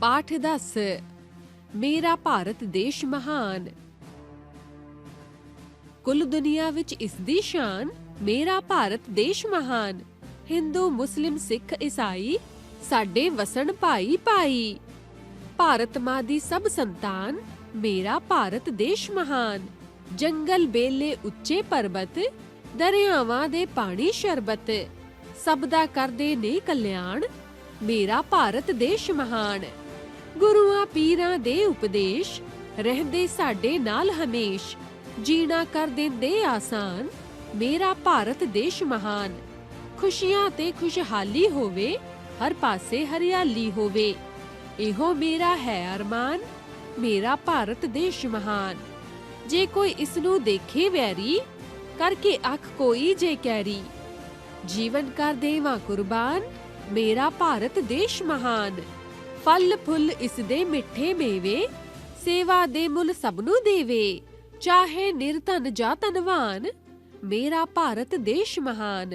ਪਾਠ ਦੱਸ, ਮੇਰਾ ਭਾਰਤ ਦੇਸ਼ ਮਹਾਨ। ਕੁੱਲ ਦੁਨੀਆ ਵਿੱਚ ਇਸ ਦੀ ਸ਼ਾਨ, ਮੇਰਾ ਭਾਰਤ ਦੇਸ਼ ਮਹਾਨ। ਹਿੰਦੂ, ਮੁਸਲਿਮ, ਸਿੱਖ, ਈਸਾਈ, ਸਾਡੇ ਵਸਣ ਭਾਈ ਭਾਈ। ਭਾਰਤ ਮਾਂ ਦੀ ਸਭ ਸੰਤਾਨ, ਮੇਰਾ ਭਾਰਤ ਦੇਸ਼ ਮਹਾਨ। ਜੰਗਲ, ਬੇਲੇ, ਉੱਚੇ ਪਰਬਤ, ਦਰਿਆਵਾਂ ਦੇ ਪਾਣੀ ਸ਼ਰਬਤ। ਸਭ ਦਾ ਕਰਦੇ ਨੇ ਕਲਿਆਣ, ਮੇਰਾ ਭਾਰਤ ਦੇਸ਼ ਮਹਾਨ। ਗੁਰੂਆਂ ਪੀਰਾਂ ਦੇ ਉਪਦੇਸ਼, ਰਹਿੰਦੇ ਸਾਡੇ ਨਾਲ ਹਮੇਸ਼, ਜੀਣਾ ਕਰ ਦਿੰਦੇ ਆਸਾਨ, ਮੇਰਾ ਭਾਰਤ ਦੇਸ਼ ਮਹਾਨ। ਖੁਸ਼ੀਆਂ ਤੇ ਖੁਸ਼ਹਾਲੀ ਹੋਵੇ, ਹਰ ਪਾਸੇ ਹਰਿਆਲੀ ਹੋਵੇ। ਇਹੋ ਮੇਰਾ ਹੈ ਅਰਮਾਨ, ਮੇਰਾ ਭਾਰਤ ਦੇਸ਼ ਮਹਾਨ। ਜੇ ਕੋਈ ਇਸ ਨੂੰ ਦੇਖੇ ਵੈਰੀ, ਕਰਕੇ ਅੱਖ ਕੋਈ ਜੇ ਕੈਰੀ। ਜੀਵਨ ਕਰ ਦੇਵਾਂ ਕੁਰਬਾਨ, ਮੇਰਾ ਭਾਰਤ ਦੇਸ਼ ਮਹਾਨ। ਫਲ ਫੁੱਲ ਇਸ ਦੇ ਮਿੱਠੇ ਮੇਵੇ, ਸੇਵਾ ਦੇ ਮੁੱਲ ਸਭ ਨੂੰ ਦੇਵੇ, ਚਾਹੇ ਨਿਰਧਨ ਜਾਂ ਧਨਵਾਨ, ਮੇਰਾ ਭਾਰਤ ਦੇਸ਼ ਮਹਾਨ।